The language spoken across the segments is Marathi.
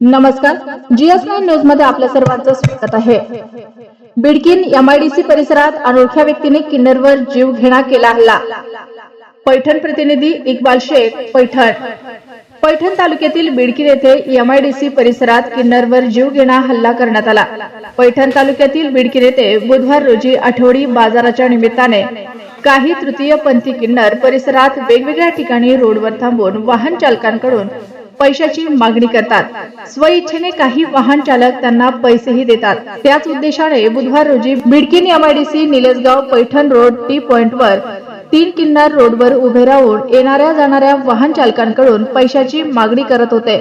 नमस्कार. जीएस नाईन न्यूजमध्ये आपल्या सर्वांचं स्वागत आहे. बिडकीन एमआयडीसी परिसरात अनोळख्या व्यक्तीने किन्नरवर जीव घेणा केला हल्ला. पैठण प्रतिनिधी इक्बाल शेख पैठण. पैठण तालुक्यातील बिडकीन येथे एमआयडीसी परिसरात किन्नरवर जीव घेणा हल्ला करण्यात आला. पैठण तालुक्यातील बिडकीन येथे बुधवार रोजी आठवडी बाजाराच्या निमित्ताने काही तृतीयपंथी किन्नर परिसरात वेगवेगळ्या ठिकाणी रोडवर थांबून वाहन चालकांकडून पैशाची मागणी करतात. स्वइच्छेने काही वाहन चालक त्यांना पैसेही देतात. त्याच उद्देशाने बुधवार रोजी Bidkin MIDC Nilesgaon Paithan road T point वर तीन किन्नर रोडवर उभे राहून येणाऱ्या जाणाऱ्या वाहन चालकांकडून पैशाची मागणी करत होते.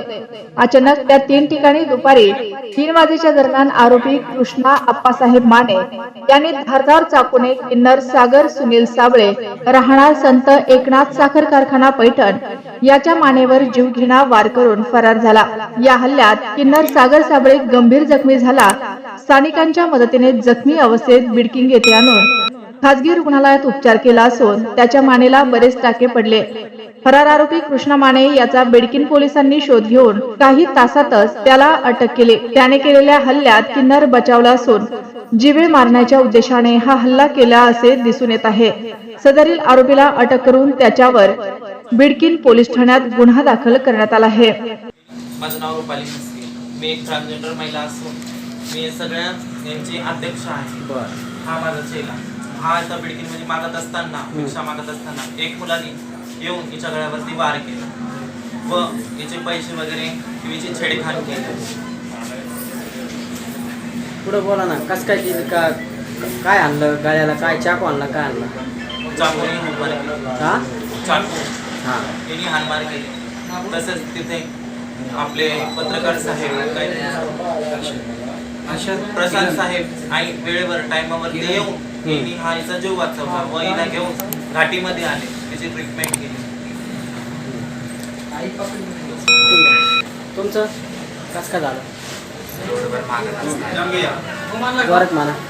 अचानक त्या तीन ठिकाणी दुपारी तीन वाजेच्या दरम्यान आरोपी कृष्णा आप्पासाहेब माने यांनी धारधार चाकूने किन्नर सागर सुनील साबळे राहणार संत एकनाथ साखर कारखाना पैठण याच्या मानेवर जीवघेणा वार करून फरार झाला. या हल्ल्यात किन्नर सागर साबळे गंभीर जखमी झाला. स्थानिकांच्या मदतीने जखमी अवस्थेत बिडकिंग येथे आणून खासगी रुग्णालयात उपचार केला असून त्याच्या मानेला बरेच टाके पडले. फरार आरोपी कृष्णा माने याचा बेडकिन पोलिसांनी शोध घेऊन काही तासातच त्याला अटक केली. त्याने केलेल्या हल्ल्यात किन्नर बचावला असून जीवे मारण्याच्या उद्देशाने हा हल्ला केला असे दिसून येत आहे. सदरील आरोपीला अटक करून त्याच्यावर बिडकिन पोलीस ठाण्यात गुन्हा दाखल करण्यात आला आहे. माझं नाव रुपाली मी एक ट्रान्सजेंडर महिला असून मी सगळ्या यांची अध्यक्ष आहे. हा माझा चेला. हा आता बिल्डिंगमध्ये मागत असताना भिक्षा मागत असताना एक मुलाने येऊन हिच्या गळ्यावरती वार केला. व हिचे पैसे वगैरे हिची छेडखान केली. पुढं बोला ना कसं काय केलं का काय आणलं गाड्याला काय चाकू आणला काय आणला? चाकूने हानमार केली हा? चाकू. हा. यांनी हानमार केली. तसेच तिथे आपले पत्रकार साहेब काय प्रसाद साहेब आणि वेळेवर टायमावर ते येऊन यांनी हा हिचा जीव वाचवला. व हिला घेऊन घाटीमध्ये आले. तिची ट्रीटमेंट केली. तुमचं? कसं काय झालं? रोडवर मागत असताना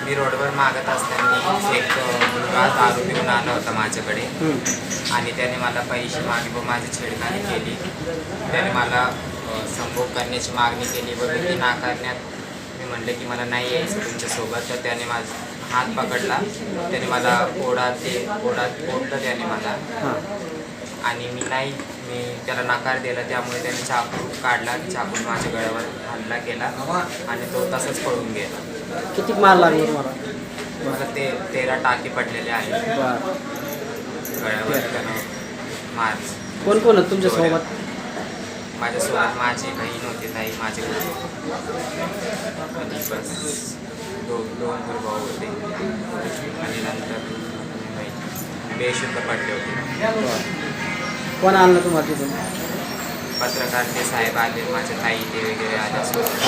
मी रोडवर मागत असताना एक मुलगा दारू पिऊन आला होता माझ्याकडे. आणि त्याने मला पैसे मागले व माझी छेडखानी केली. त्याने मला संभोग करण्याची मागणी केली व मी नाकारण्यात मी म्हणले की मला नाही यायचं तुमच्यासोबत. तर त्याने माझा हात पकडला. त्याने मला ओढात ते ओढात ओढलं त्याने मला. आणि मी नाही मी त्याला नकार दिला. त्यामुळे त्याने चाकू काढला चाकून माझ्या गळ्यावर हल्ला केला. आणि तो तसाच पळून गेला. किती मार लागला मला ते तेरा टाके पडलेले आहेत. बर. गळ्यावर त्यानं मार कोण कोण आहेत तुमच्यासोबत? माझ्यासोबत माझी बहीण होती ताई माझे. आणि बस दोन दोन भाऊ होते आणि नंतर. बेशुद्ध पडले होते कोण आणलं तुम्हाला तिथून पत्रकार ते साहेब आले माझ्या ताई ते वगैरे आले सोबत